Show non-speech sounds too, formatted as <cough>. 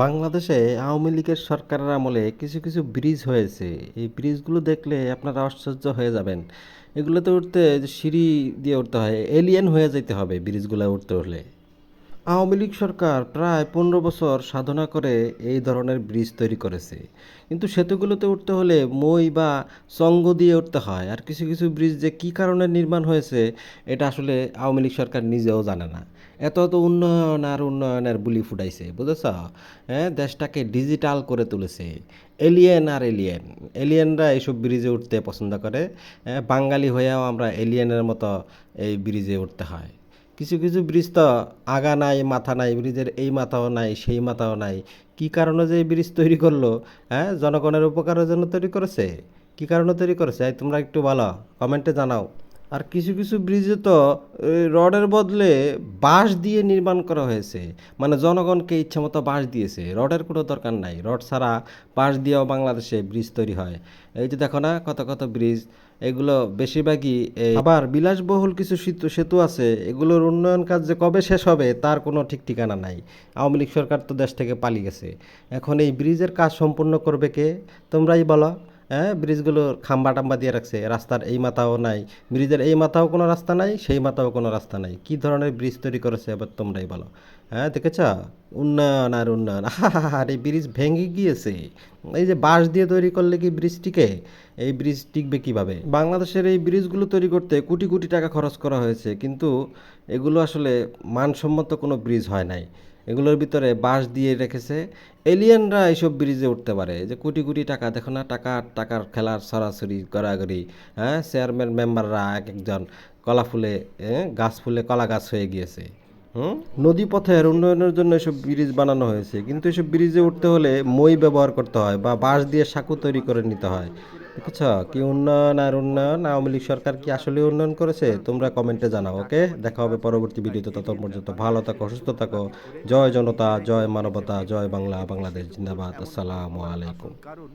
বাংলাদেশে আওয়ামী লীগের সরকারের আমলে কিছু কিছু ব্রিজ হয়েছে। এই ব্রিজগুলো দেখলে আপনারা আশ্চর্য হয়ে যাবেন। এগুলোতে উঠতে সিঁড়ি দিয়ে উঠতে হয় এলিয়েন হয়ে যেতে হবে ব্রিজগুলো উঠতে হলে আওয়ামী লীগ সরকার প্রায় পনেরো বছর সাধনা করে এই ধরনের ব্রিজ তৈরি করেছে। কিন্তু সেতুগুলোতে উঠতে হলে মই বা চঙ্গ দিয়ে উঠতে হয়। আর কিছু কিছু ব্রিজ যে কী কারণে নির্মাণ হয়েছে এটা আসলে আওয়ামী লীগ সরকার নিজেও জানে না। এত এত উন্নয়ন আর উন্নয়নের বুলি ফুটাইছে বুঝেছ? হ্যাঁ দেশটাকে ডিজিটাল করে তুলেছে। এলিয়েন আর এলিয়েন। এলিয়েনরা এইসব ব্রিজে উঠতে পছন্দ করে। হ্যাঁ, বাঙালি হয়েও আমরা এলিয়েনের মতো এই ব্রিজে উঠতে হয়। কিছু কিছু ব্রিজ তো আগা নাই, মাথা নাই, ব্রিজের এই মাথাও নাই, সেই মাথাও নাই। কি কারণে যে এই ব্রিজ তৈরি করল? হ্যাঁ জনগণের উপকারের জন্য তৈরি করেছে? কি কারণে তৈরি করেছে? তোমরা একটু বলো, কমেন্টে জানাও। আর কিছু কিছু ব্রিজে তো রডের বদলে বাঁশ দিয়ে নির্মাণ করা হয়েছে। মানে জনগণকে ইচ্ছা মতো বাঁশ দিয়েছে। রডের কোনো দরকার নাই। রড ছাড়া বাঁশ দিয়েও বাংলাদেশে ব্রিজ তৈরি হয়। এই যে দেখো না, কত কত ব্রিজ, এগুলো বেশিরভাগই আবার বিলাসবহুল কিছু সেতু সেতু আছে। এগুলোর উন্নয়ন কাজ যে কবে শেষ হবে, তার কোনো ঠিক ঠিকানা নাই। আওয়ামী লীগ সরকার তো দেশ থেকে পালিয়ে গেছে। এখন এই ব্রিজের কাজ সম্পূর্ণ করবে কে? তোমরাই বলো। হ্যাঁ ব্রিজগুলোর খাম্বা টাম্বা দিয়ে রাখছে। রাস্তার এই মাথাও নাই। ব্রিজের এই মাথাও কোনো রাস্তা নাই, সেই মাথাও কোনো রাস্তা নাই। কি ধরনের ব্রিজ তৈরি করেছে এবার তোমরাই বলো। হ্যাঁ দেখেছ? উন্নয়ন আর উন্নয়ন। <laughs> আর এই ব্রিজ ভেঙে গিয়েছে। এই যে বাঁশ দিয়ে তৈরি করলে কি ব্রিজ টিকে? এই ব্রিজ টিকবে কীভাবে? বাংলাদেশের এই ব্রিজগুলো তৈরি করতে কোটি কোটি টাকা খরচ করা হয়েছে। কিন্তু এগুলো আসলে মানসম্মত কোনো ব্রিজ হয় নাই। এগুলোর ভিতরে বাঁশ দিয়ে রেখেছে। এলিয়েনরা এইসব ব্রিজে উঠতে পারে। যে কোটি কোটি টাকা, দেখো না, টাকা টাকার খেলার সরাসরি গড়াগড়ি হ্যাঁ? চেয়ারম্যান মেম্বাররা এক একজন কলা ফুলে গাছ ফুলে কলা গাছ হয়ে গিয়েছে। নদী পথের উন্নয়নের জন্য এসব ব্রিজ বানানো হয়েছে। কিন্তু এসব ব্রিজে উঠতে হলে মই ব্যবহার করতে হয় বা বাঁশ দিয়ে সাঁকু তৈরি করে নিতে হয়। দেখেছ কি উন্নয়ন আর উন্নয়ন? আওয়ামী লীগ সরকার কি আসলে উন্নয়ন করেছে? তোমরা কমেন্টে জানাও, ওকে? দেখা হবে পরবর্তী ভিডিওতে তত পর্যন্ত ভালো থাকো, সুস্থ থাকো। জয় জনতা, জয় মানবতা, জয় বাংলা, বাংলাদেশ, জিন্দাবাদ। আসসালামু আলাইকুম। কারণ